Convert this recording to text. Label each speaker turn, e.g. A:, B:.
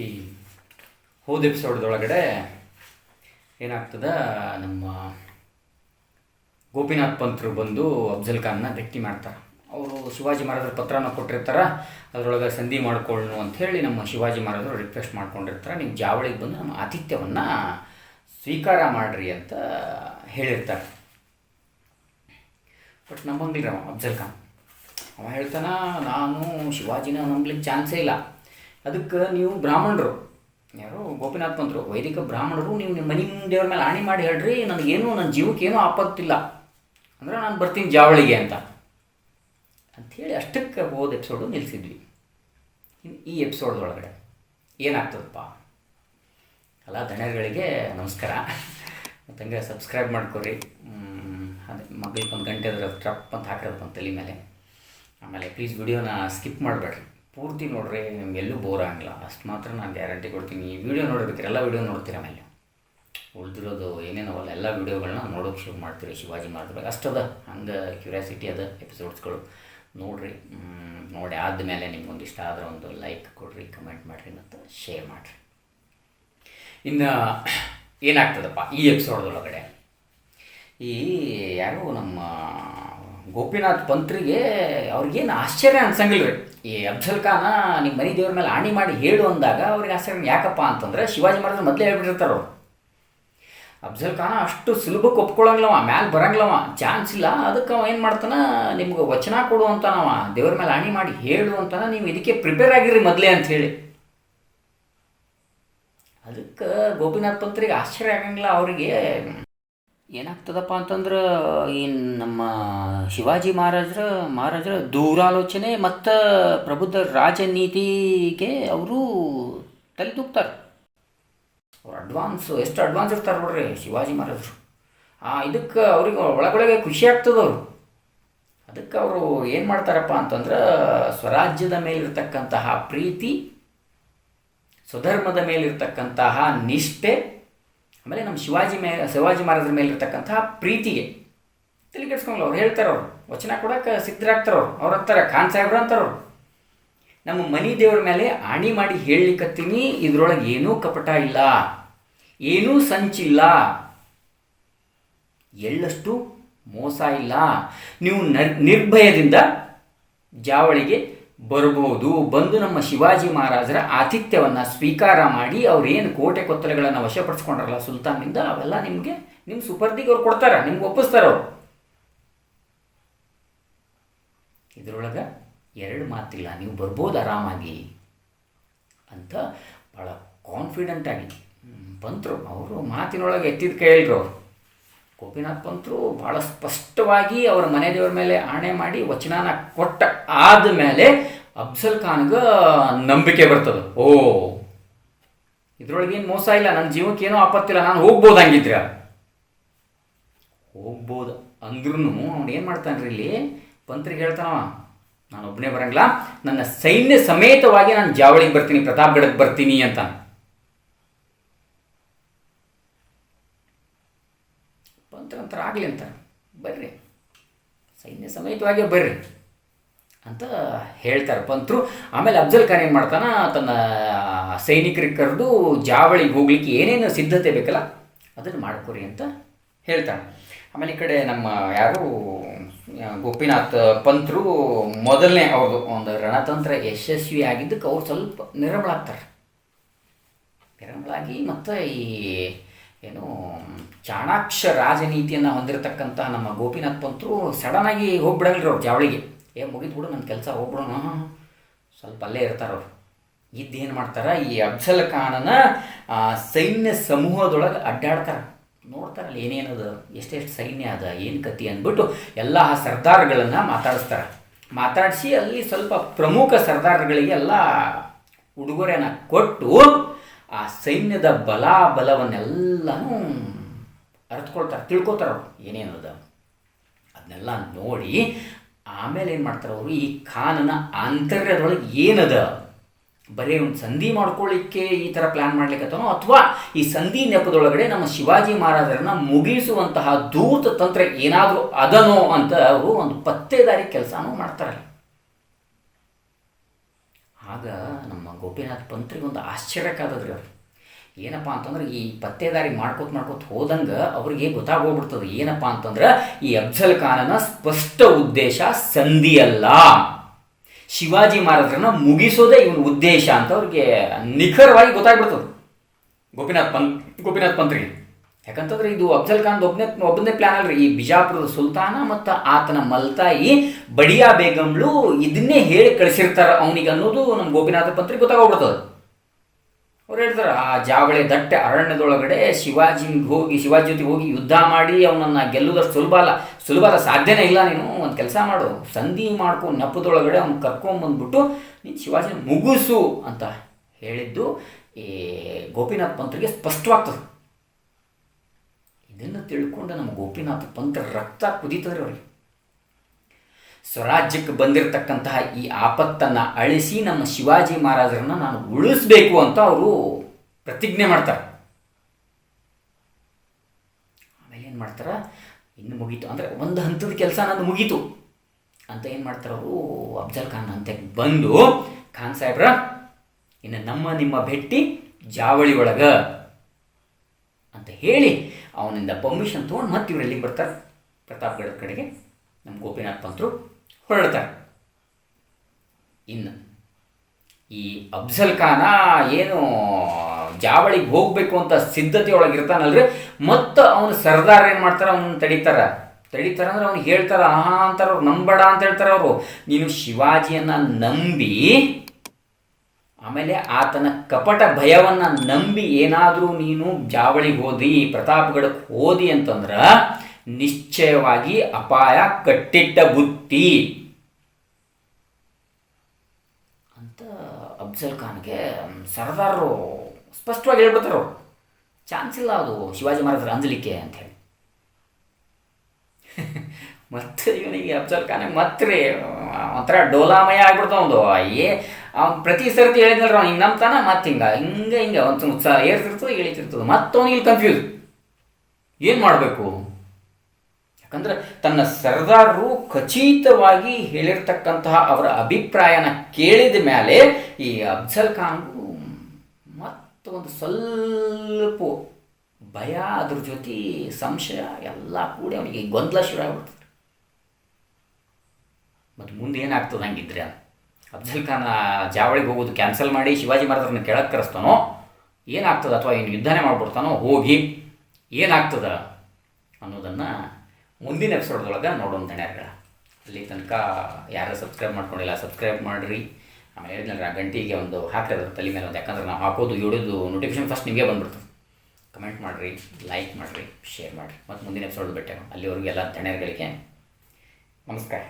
A: ಈ ಹೋದ ಎಪಿಸೋಡ್ದೊಳಗಡೆ ಏನಾಗ್ತದ, ನಮ್ಮ ಗೋಪಿನಾಥ್ ಪಂತ್ರು ಬಂದು ಅಫ್ಜಲ್ ಖಾನ್ನ ಭೇಟಿ ಮಾಡ್ತಾರೆ. ಅವರು ಶಿವಾಜಿ ಮಹಾರಾಜರ ಪತ್ರನ ಕೊಟ್ಟಿರ್ತಾರೆ, ಅದರೊಳಗೆ ಸಂಧಿ ಮಾಡ್ಕೊಳ್ಳು ಅಂತ ಹೇಳಿ ನಮ್ಮ ಶಿವಾಜಿ ಮಹಾರಾಜರು ರಿಕ್ವೆಸ್ಟ್ ಮಾಡ್ಕೊಂಡಿರ್ತಾರೆ. ನೀವು ಜಾವಳಿಗೆ ಬಂದು ನಮ್ಮ ಆತಿಥ್ಯವನ್ನು ಸ್ವೀಕಾರ ಮಾಡಿರಿ ಅಂತ ಹೇಳಿರ್ತಾರೆ. ಬಟ್ ನಂಬಂಗಿಲ್ಲ ಅಫ್ಜಲ್ ಖಾನ್. ಅವ ಹೇಳ್ತಾನ, ನಾನು ಶಿವಾಜಿನ ನಂಬಲಿಕ್ಕೆ ಚಾನ್ಸೇ ಇಲ್ಲ. ಅದಕ್ಕೆ ನೀವು ಬ್ರಾಹ್ಮಣರು. ಯಾರು ಗೋಪಿನಾಥ್ ಪಂತರು, ವೈದಿಕ ಬ್ರಾಹ್ಮಣರು, ನೀವು ನಿಮ್ಮ ಮನೆ ದೇವ್ರ ಮೇಲೆ ಆಣಿ ಮಾಡಿ ಹೇಳ್ರಿ, ನನಗೇನು, ನನ್ನ ಜೀವಕ್ಕೇನೂ ಆಪತ್ತಿಲ್ಲ. ಅಂದ್ರೆ ನಾನು ಬರ್ತೀನಿ ಜಾವಳಿಗೆ ಅಂತ. ಅಂಥೇಳಿ ಅಷ್ಟಕ್ಕೆ ಹೋದ ಎಪಿಸೋಡು ನಿಲ್ಲಿಸಿದ್ವಿ ಈ ಎಪಿಸೋಡ್ದೊಳಗಡೆ ಏನಾಗ್ತದಪ್ಪ? ಎಲ್ಲ ದಣ್ಯರುಗಳಿಗೆ ನಮಸ್ಕಾರ. ಮತ್ತು ಹಂಗೆ ಸಬ್ಸ್ಕ್ರೈಬ್ ಮಾಡ್ಕೊರಿ. ಅದೇ ಮಗಳಿಗೆ ಒಂದು ಗಂಟೆ ಅದ್ರ ಟ್ರಪ್ ಅಂತ ಹಾಕಿರೋದು ತಲೆ ಮೇಲೆ. ಆಮೇಲೆ ಪ್ಲೀಸ್ ವಿಡಿಯೋನ ಸ್ಕಿಪ್ ಮಾಡಬೇಡ್ರಿ. ಪೂರ್ತಿ ನೋಡ್ರಿ ಎಲ್ಲೂ ಬೋರ್ ಆಗಿಲ್ಲ ಅಷ್ಟು ಮಾತ್ರ ನಾನು ಗ್ಯಾರಂಟಿ ಕೊಡ್ತೀನಿ. ಈ ವಿಡಿಯೋ ನೋಡಿರ್ಬೇಕು ಎಲ್ಲ ವಿಡಿಯೋ ನೋಡ್ತೀರ ಆಮೇಲೆ ಉಳಿದಿರೋದು ಏನೇನವಲ್ಲ ಎಲ್ಲ ವಿಡಿಯೋಗಳನ್ನ ನೋಡೋಕೆ ಶುರು ಮಾಡ್ತೀರಿ ಶಿವಾಜಿ ಮಹಾರಾಜ್ ಅಷ್ಟದ, ಹಂಗೆ ಕ್ಯೂರಿಯಾಸಿಟಿ ಅದ ಎಪಿಸೋಡ್ಸ್ಗಳು ನೋಡ್ರಿ ನೋಡಿ ಆದಮೇಲೆ ನಿಮ್ಗೊಂದು ಇಷ್ಟ ಆದರೆ ಒಂದು ಲೈಕ್ ಕೊಡ್ರಿ ಕಮೆಂಟ್ ಮಾಡಿರಿ ಮತ್ತು ಶೇರ್ ಮಾಡಿರಿ. ಇನ್ನು ಏನಾಗ್ತದಪ್ಪ ಈ ಎಪಿಸೋಡ್ದೊಳಗಡೆ ಈ ಯಾರು ನಮ್ಮ ಗೋಪಿನಾಥ್ ಪಂತ್ರಿಗೆ ಅವ್ರಿಗೇನು ಆಶ್ಚರ್ಯ ಅನ್ಸಂಗಿಲ್ಲ ರೀ ಈ ಅಫ್ಜಲ್ ಖಾನ ನಿಮ್ಮ ಮನೆ ದೇವ್ರ ಮೇಲೆ ಆಣಿ ಮಾಡಿ ಹೇಳು ಅಂದಾಗ ಅವ್ರಿಗೆ ಆಶ್ಚರ್ಯ. ಯಾಕಪ್ಪ ಅಂತಂದ್ರೆ ಶಿವಾಜಿ ಮಹಾರಾಜ್ ಮೊದಲೇ ಹೇಳ್ಬಿಟ್ಟಿರ್ತಾರೆ ಅವರು. ಅಫ್ಜಲ್ ಖಾನ ಅಷ್ಟು ಸುಲಭಕ್ಕೆ ಒಪ್ಕೊಳ್ಳಂಗಿಲ್ಲವ ಮ್ಯಾಲೆ ಬರಂಗಿಲ್ಲವ ಚಾನ್ಸ್ ಇಲ್ಲ, ಅದಕ್ಕೆ ಅವ ಏನು ಮಾಡ್ತಾನ? ನಿಮ್ಗೆ ವಚನ ಕೊಡು ಅಂತಾನವ ದೇವ್ರ ಮೇಲೆ ಆಣಿ ಮಾಡಿ ಹೇಳು ಅಂತಾನ, ನೀವು ಇದಕ್ಕೆ ಪ್ರಿಪೇರ್ ಆಗಿರ್ರಿ ಮೊದಲೇ ಹೇಳಿ. ಅದಕ್ಕೆ ಗೋಪಿನಾಥ್ ಪಂತ್ರಿಗೆ ಆಶ್ಚರ್ಯ ಆಗಂಗಿಲ್ಲ ಅವರಿಗೆ. ಏನಾಗ್ತದಪ್ಪ ಅಂತಂದ್ರೆ ಈ ನಮ್ಮ ಶಿವಾಜಿ ಮಹಾರಾಜರ ಮಹಾರಾಜರ ದೂರಾಲೋಚನೆ ಮತ್ತು ಪ್ರಬುದ್ಧ ರಾಜನೀತಿಗೆ ಅವರು ತಲೆ ತೂಗ್ತಾರೆ ಅವ್ರು ಅಡ್ವಾನ್ಸ್ ಎಷ್ಟು ಅಡ್ವಾನ್ಸ್ ಇರ್ತಾರೆ ನೋಡ್ರಿ ಶಿವಾಜಿ ಮಹಾರಾಜರು. ಆ, ಇದಕ್ಕೆ ಅವ್ರಿಗೆ ಒಳಗೊಳಗೆ ಖುಷಿ ಆಗ್ತದವರು ಅದಕ್ಕೆ ಅವರು ಏನು ಮಾಡ್ತಾರಪ್ಪ ಅಂತಂದ್ರೆ, ಸ್ವರಾಜ್ಯದ ಮೇಲಿರ್ತಕ್ಕಂತಹ ಪ್ರೀತಿ, ಸ್ವಧರ್ಮದ ಮೇಲಿರ್ತಕ್ಕಂತಹ ನಿಷ್ಠೆ ಆಮೇಲೆ ನಮ್ಮ ಶಿವಾಜಿ ಮೇ, ಶಿವಾಜಿ ಮಹಾರಾಜರ ಮೇಲಿರ್ತಕ್ಕಂತಹ ಪ್ರೀತಿಗೆ ತಲೆ ಅವ್ರು ಹೇಳ್ತಾರೆ ಅವ್ರು, ವಚನ ಕೊಡಕ್ಕೆ ಸಿದ್ಧರಾಗ್ತಾರೆ ಅವ್ರ, ಅವ್ರು ಅಂತಾರೆ ಖಾನ್ ಸಾಹೇಬ್ರು ಅಂತಾರೆ ನಮ್ಮ ಮನಿ ದೇವ್ರ ಮೇಲೆ ಆಣಿ ಮಾಡಿ ಹೇಳಲಿಕ್ಕತ್ತೀನಿ ಇದ್ರೊಳಗೆ ಏನೂ ಕಪಟ ಇಲ್ಲ, ಏನೂ ಸಂಚಿಲ್ಲ. ಎಳ್ಳಷ್ಟು ಮೋಸ ಇಲ್ಲ. ನೀವು ನರ್, ನಿರ್ಭಯದಿಂದ ಜಾವಳಿಗೆ ಬರ್ಬೋದು ಬಂದು ನಮ್ಮ ಶಿವಾಜಿ ಮಹಾರಾಜರ ಆತಿಥ್ಯವನ್ನು ಸ್ವೀಕಾರ ಮಾಡಿ ಅವ್ರೇನು ಕೋಟೆ ಕೊತ್ತಲೆಗಳನ್ನು ವಶಪಡಿಸ್ಕೊಂಡ್ರಲ್ಲ ಸುಲ್ತಾನ್ನಿಂದ, ಅವೆಲ್ಲ ನಿಮಗೆ ನಿಮ್ಮ ಸುಪರ್ದಿಗೆ ಅವ್ರು ಕೊಡ್ತಾರೆ, ನಿಮ್ಗೆ ಒಪ್ಪಿಸ್ತಾರೆ ಅವರು. ಇದರೊಳಗೆ ಎರಡು ಮಾತಿಲ್ಲ, ನೀವು ಬರ್ಬೋದು ಆರಾಮಾಗಿ ಅಂತ ಭಾಳ ಕಾನ್ಫಿಡೆಂಟಾಗಿ ಬಂತರು ಅವರು ಮಾತಿನೊಳಗೆ ಎತ್ತಿದ ಕೈ ಹೇಳ್ರು ಅವರು. ಗೋಪಿನಾಥ್ ಪಂತರು ಭಾಳ ಸ್ಪಷ್ಟವಾಗಿ ಅವರ ಮನೆ ದೇವರ ಮೇಲೆ ಆಣೆ ಮಾಡಿ ವಚನಾನ ಕೊಟ್ಟ ಆದಮೇಲೆ ಅಫ್ಸಲ್ ಖಾನ್ಗೆ ನಂಬಿಕೆ ಬರ್ತದೆ. ಓ ಇದ್ರೊಳಗೆ ಏನು ಮೋಸ ಇಲ್ಲ ನನ್ನ ಜೀವಕ್ಕೆ ಏನೂ ಆಪತ್ತಿಲ್ಲ, ನಾನು ಹೋಗ್ಬೋದು ಹಂಗಿದ್ರೆ. ಹೋಗ್ಬೋದು ಅಂದ್ರೂ ಅವ್ನು ಏನು ಮಾಡ್ತಾನ್ರಿ ಇಲ್ಲಿ? ಪಂತ್ರಿಗೆ ಹೇಳ್ತಾನವ ನಾನು ಒಬ್ಬನೇ ಬರಂಗಿಲ್ಲ, ನನ್ನ ಸೈನ್ಯ ಸಮೇತವಾಗಿ ನಾನು ಜಾವಳಿಗೆ ಬರ್ತೀನಿ ಪ್ರತಾಪ್ಗಢಕ್ಕೆ ಬರ್ತೀನಿ ಅಂತ. ಪಂತ್ರಂತರ ಆಗಲಿ ಅಂತ. ಬರ್ರಿ. ಸೈನ್ಯ ಸಮೇತವಾಗಿ ಬರ್ರಿ ಅಂತ ಹೇಳ್ತಾರೆ ಪಂತ್ರು ಆಮೇಲೆ ಅಫ್ಜಲ್ ಖಾನ್ ಏನು ಮಾಡ್ತಾನ, ತನ್ನ ಸೈನಿಕರಿಗೆ ಕರೆದು ಜಾವಳಿಗೆ ಹೋಗ್ಲಿಕ್ಕೆ ಏನೇನು ಸಿದ್ಧತೆ ಬೇಕಲ್ಲ, ಅದನ್ನು ಮಾಡ್ಕೊರಿ ಅಂತ ಹೇಳ್ತಾನೆ. ಆಮೇಲೆ ಈ ಕಡೆ ನಮ್ಮ ಯಾರು ಗೋಪಿನಾಥ್ ಪಂತ್ರು ಮೊದಲನೇ ಅವ್ರದ್ದು ಒಂದು ರಣತಂತ್ರ ಯಶಸ್ವಿ ಆಗಿದ್ದಕ್ಕೆ ಅವ್ರು ಸ್ವಲ್ಪ ನಿರಮಳಾಗ್ತಾರೆ. ನಿರಮಳಾಗಿ ಮತ್ತು ಈ ಏನು, ಚಾಣಾಕ್ಷ ರಾಜನೀತಿಯನ್ನು ಹೊಂದಿರತಕ್ಕಂಥ ನಮ್ಮ ಗೋಪಿನಾಥ್ ಪಂತರು ಸಡನ್ನಾಗಿ ಹೋಗ್ಬಿಡಲ್ರಿ ಅವ್ರು ಜಾವಳಿಗೆ. ಏ ಮುಗಿದು ಬಿಡು ನನ್ನ ಕೆಲಸ ಹೋಗ್ಬಿಡೋಣ. ಸ್ವಲ್ಪ ಅಲ್ಲೇ ಇರ್ತಾರೆ ಅವ್ರು. ಇದ್ದೇನು ಮಾಡ್ತಾರೆ? ಈ ಅಫ್ಜಲ್ ಖಾನನ ಸೈನ್ಯ ಸಮೂಹದೊಳಗೆ ಅಡ್ಡಾಡ್ತಾರೆ. ನೋಡ್ತಾರಲ್ಲ, ಏನೇನದ, ಎಷ್ಟೆಷ್ಟು ಸೈನ್ಯ ಅದ, ಏನು ಕತಿ ಅಂದ್ಬಿಟ್ಟು ಎಲ್ಲ ಸರ್ದಾರ್ಗಳನ್ನು ಮಾತಾಡಿಸ್ತಾರೆ. ಮಾತಾಡಿಸಿ ಅಲ್ಲಿ ಸ್ವಲ್ಪ ಪ್ರಮುಖ ಸರ್ದಾರ್ಗಳಿಗೆ ಎಲ್ಲ ಉಡುಗೊರೆಯನ್ನು ಕೊಟ್ಟು ಆ ಸೈನ್ಯದ ಬಲ ಬಲವನ್ನೆಲ್ಲನೂ ಅರ್ತ್ಕೊಳ್ತಾರೆ ತಿಳ್ಕೊತಾರೆ ಏನೇನು ಅದ? ಅದನ್ನೆಲ್ಲ ನೋಡಿ ಆಮೇಲೆ ಏನು ಮಾಡ್ತಾರೆ ಅವರು? ಈ ಖಾನನ ಆಂತರ್ಯದೊಳಗೆ ಏನದ? ಬರೀ ಒಂದು ಸಂಧಿ ಮಾಡ್ಕೊಳ್ಳಿಕ್ಕೆ ಈ ಥರ ಪ್ಲ್ಯಾನ್ ಮಾಡ್ಲಿಕ್ಕತ್ತನೋ ಅಥವಾ ಈ ಸಂಧಿ ನೆಪದೊಳಗಡೆ ನಮ್ಮ ಶಿವಾಜಿ ಮಹಾರಾಜರನ್ನ ಮುಗಿಸುವಂತಹ ದೂತ ತಂತ್ರ ಏನಾದರೂ ಅದನೋ ಅಂತ ಅವರು ಒಂದು ಪತ್ತೆದಾರಿ ಕೆಲಸನೂ ಮಾಡ್ತಾರೆ ಆಗ ನಮ್ಮ ಗೋಪಿನಾಥ್ ಪಂತ್ರಿಗೆ ಒಂದು ಆಶ್ಚರ್ಯಕ್ಕಾದದ್ರಿ ಅವ್ರು. ಏನಪ್ಪ ಅಂತಂದ್ರೆ ಈ ಪತ್ತೇದಾರಿ ಮಾಡ್ಕೋತ ಮಾಡ್ಕೋತ ಹೋದಂಗೆ ಅವ್ರಿಗೆ ಗೊತ್ತಾಗೋಗ್ಬಿಡ್ತದೆ. ಏನಪ್ಪ ಅಂತಂದ್ರೆ ಈ ಅಫ್ಜಲ್ ಖಾನನ ಸ್ಪಷ್ಟ ಉದ್ದೇಶ ಸಂಧಿಯಲ್ಲ. ಶಿವಾಜಿ ಮಹಾರಾಜರನ್ನ ಮುಗಿಸೋದೇ ಇವನ ಉದ್ದೇಶ ಅಂತ ಅವ್ರಿಗೆ ನಿಖರವಾಗಿ ಗೊತ್ತಾಗ್ಬಿಡ್ತದೆ. ಗೋಪಿನಾಥ್ ಪಂತ್ ಗೋಪಿನಾಥ್ ಪಂತ್ರಿಗೆ. ಯಾಕಂತಂದ್ರೆ ಇದು ಅಫ್ಜಲ್ ಖಾನ್ ಒಬ್ಬನೇ ಒಬ್ಬನೇ ಪ್ಲಾನ್ ಅಲ್ರಿ. ಈ ಬಿಜಾಪುರದ ಸುಲ್ತಾನ ಮತ್ತು ಆತನ ಮಲ್ತಾಯಿ ಬಡಿಯಾ ಬೇಗಂಳು ಇದನ್ನೇ ಹೇಳಿ ಕಳಿಸಿರ್ತಾರ ಅವನಿಗೆ ಅನ್ನೋದು ನಮ್ಮ ಗೋಪಿನಾಥ ಪಂತ್ರಿಗೆ ಗೊತ್ತಾಗೋಗ್ಬಿಡ್ತದೆ. ಅವ್ರು ಹೇಳ್ತಾರೆ, ಆ ಜಾವಳಿ ದಟ್ಟೆ ಅರಣ್ಯದೊಳಗಡೆ ಶಿವಾಜಿ ಹೋಗಿ ಶಿವಾಜಿ ಜೊತೆ ಹೋಗಿ ಯುದ್ಧ ಮಾಡಿ ಅವನನ್ನ ಗೆಲ್ಲುವುದಷ್ಟು ಸುಲಭ ಅಲ್ಲ. ಸುಲಭ ಸಾಧ್ಯನೇ ಇಲ್ಲ ನೀನು, ಒಂದು ಕೆಲಸ ಮಾಡು. ಸಂಧಿ ಮಾಡ್ಕೊಂಡು ನೆಪದೊಳಗಡೆ ಅವ್ನು ಕರ್ಕೊಂಬಂದ್ಬಿಟ್ಟು ನೀನು ಶಿವಾಜಿನ ಮುಗಿಸು ಅಂತ ಹೇಳಿದ್ದು ಈ ಗೋಪಿನಾಥ್ ಪಂತ್ರಿಗೆ ಸ್ಪಷ್ಟವಾಗ್ತದೆ. ತಿಳ್ಕೊಂಡು ನಮ್ಮ ಗೋಪಿನಾಥ ಪಂತ ರಕ್ತ ಕುದೀತದ್ರಿ ಅವ್ರಿಗೆ. ಸ್ವರಾಜ್ಯಕ್ಕೆ ಬಂದಿರತಕ್ಕಂತಹ ಈ ಆಪತ್ತನ್ನು ಅಳಿಸಿ ನಮ್ಮ ಶಿವಾಜಿ ಮಹಾರಾಜರನ್ನ ನಾನು ಉಳಿಸ್ಬೇಕು ಅಂತ ಅವರು ಪ್ರತಿಜ್ಞೆ ಮಾಡ್ತಾರೆ. ಆಮೇಲೆ ಏನು ಮಾಡ್ತಾರೆ? ಇನ್ನು ಮುಗೀತು. ಅಂದರೆ ಒಂದು ಹಂತದ ಕೆಲಸ ನಂದು ಮುಗೀತು. ಅಂತ ಏನು ಮಾಡ್ತಾರೆ ಅವರು? ಅಫ್ಜಲ್ ಖಾನ್ ಅಂತ ಬಂದು ಖಾನ್ ಸಾಹೇಬ್ರ, ಇನ್ನು ನಮ್ಮ ನಿಮ್ಮ ಭೇಟಿ ಜಾವಳಿ ಒಳಗ. ಅಂತ ಹೇಳಿ ಅವನಿಂದ ಪರ್ಮಿಷನ್ ತೊಗೊಂಡು ಮತ್ತೆ ಇವ್ರು ಎಲ್ಲಿಗೆ ಬರ್ತಾರೆ? ಪ್ರತಾಪ್ಗಢದ ಕಡೆಗೆ ನಮ್ಮ ಗೋಪಿನಾಥ್ ಪಂತರು ಹೊರಡ್ತಾರೆ ಇನ್ನು ಈ ಅಫ್ಜಲ್ ಖಾನ ಏನು ಜಾವಳಿಗೆ ಹೋಗಬೇಕು ಅಂತ ಸಿದ್ಧತೆ ಒಳಗೆ ಇರ್ತಾನಲ್ರಿ, ಮತ್ತು ಅವನು ಸರ್ದಾರ್ ಏನು ಮಾಡ್ತಾರೆ ಅವನು ತಡೀತಾರ? ತಡೀತಾರ ಅಂದ್ರೆ ಅವ್ನು ಹೇಳ್ತಾರ, ಆಹಾ ಅಂತಾರ ಅವ್ರು, ನಂಬಡ ಅಂತ ಹೇಳ್ತಾರೆ ಅವರು. ನೀನು ಶಿವಾಜಿಯನ್ನು ನಂಬಿ ಆಮೇಲೆ ಆತನ ಕಪಟ ಭಯವನ್ನು ನಂಬಿ ಏನಾದರೂ ನೀನು ಜಾವಳಿಗೆ ಹೋದಿ ಪ್ರತಾಪ್ಗಢಕ್ಕೆ ಹೋದಿ ಅಂತಂದ್ರೆ ನಿಶ್ಚಯವಾಗಿ ಅಪಾಯ ಕಟ್ಟಿಟ್ಟ ಬುತ್ತಿ. ಅಂತ ಅಫ್ಜಲ್ ಖಾನ್ಗೆ ಸರ್ದಾರರು ಸ್ಪಷ್ಟವಾಗಿ ಹೇಳ್ಬಿಡ್ತಾರ ಚಾನ್ಸ್ ಇಲ್ಲ ಅದು ಶಿವಾಜಿ ಮಹಾರಾಜರ ಅಂಜಲಿಕ್ಕೆ ಅಂತ ಹೇಳಿ. ಮತ್ತೆ ಇವನಿಗೆ ಅಫ್ಜಲ್ ಖಾನ್ ಮತ್ತೆ ಒಂಥರ ಡೋಲಾಮಯ ಆಗ್ಬಿಡ್ತಾವ ಒಂದು. ಏ ಅವ್ನು ಪ್ರತಿ ಸರ್ತಿ ಹೇಳಿದ್ರು ಅವ್ನು ಹಿಂಗೆ ನಂಬ್ತಾನ, ಮತ್ತೆ ಹಿಂಗೆ ಹಿಂಗೆ ಹಿಂಗೆ, ಒಂದು ಉತ್ಸಾಹ ಏರ್ತಿರ್ತದೆ ಇಳಿತಿರ್ತದೆ ಮತ್ತೆ ಅವನಿಗೆ ಇಲ್ಲಿ ಕನ್ಫ್ಯೂಸ್ ಏನು ಮಾಡಬೇಕು? ಯಾಕಂದ್ರೆ ತನ್ನ ಸರ್ದಾರರು ಖಚಿತವಾಗಿ ಹೇಳಿರ್ತಕ್ಕಂತಹ ಅವರ ಅಭಿಪ್ರಾಯನ ಕೇಳಿದ ಮೇಲೆ ಈ ಅಫ್ಜಲ್ ಖಾನ್ಗೂ ಮತ್ತೊಂದು ಸ್ವಲ್ಪ ಭಯ ಅದ್ರ ಜೊತೆ ಸಂಶಯ ಎಲ್ಲ ಕೂಡಿ ಅವನಿಗೆ ಗೊಂದಲ ಶುರು ಆಗ್ಬಿಡ್ತದೆ. ಮತ್ತು ಮುಂದೆ ಏನಾಗ್ತದೆ ಹಂಗಿದ್ರೆ ಅಫ್ಜಲ್ ಖಾನ್ ಜಾವಳಿಗೆ ಹೋಗೋದು ಕ್ಯಾನ್ಸಲ್ ಮಾಡಿ ಶಿವಾಜಿ ಮಹಾರಾಜರನ್ನ ಕೆಳಕ್ಕೆ ಕರೆಸ್ತಾನೋ, ಏನಾಗ್ತದೆ ಅಥವಾ ಏನು ಯುದ್ಧನೇ ಮಾಡಿಬಿಡ್ತಾನೋ, ಹೋಗಿ ಏನಾಗ್ತದ ಅನ್ನೋದನ್ನು ಮುಂದಿನ ಎಪಿಸೋಡ್ದೊಳಗೆ ನೋಡೋಣ ತಣ್ಯಾರ್ಗಳ ಅಲ್ಲಿ ತನಕ ಯಾರು ಸಬ್ಸ್ಕ್ರೈಬ್ ಮಾಡ್ಕೊಂಡಿಲ್ಲ ಸಬ್ಸ್ಕ್ರೈಬ್ ಮಾಡಿರಿ. ಆಮೇಲೆ ಆ ಗಂಟಿಗೆ ಒಂದು ಹಾಕಿರೋದು ತಲೆ ಮೇಲೆ ಒಂದು, ಯಾಕಂದ್ರೆ ನಾವು ಹಾಕೋದು ಇಡೋದು ನೋಟಿಫಿಕೇಶನ್ ಫಸ್ಟ್ ನಿಮಗೆ ಬಂದ್ಬಿಡ್ತದೆ ಕಮೆಂಟ್ ಮಾಡಿರಿ ಲೈಕ್ ಮಾಡಿರಿ ಶೇರ್ ಮಾಡಿರಿ. ಮತ್ತು ಮುಂದಿನ ಎಪಿಸೋಡ್ ಬಿಟ್ಟೆ ಅಲ್ಲಿವರೆಗೂ ಎಲ್ಲ ತಣ್ಯರ್ಗಳಿಗೆ ನಮಸ್ಕಾರ.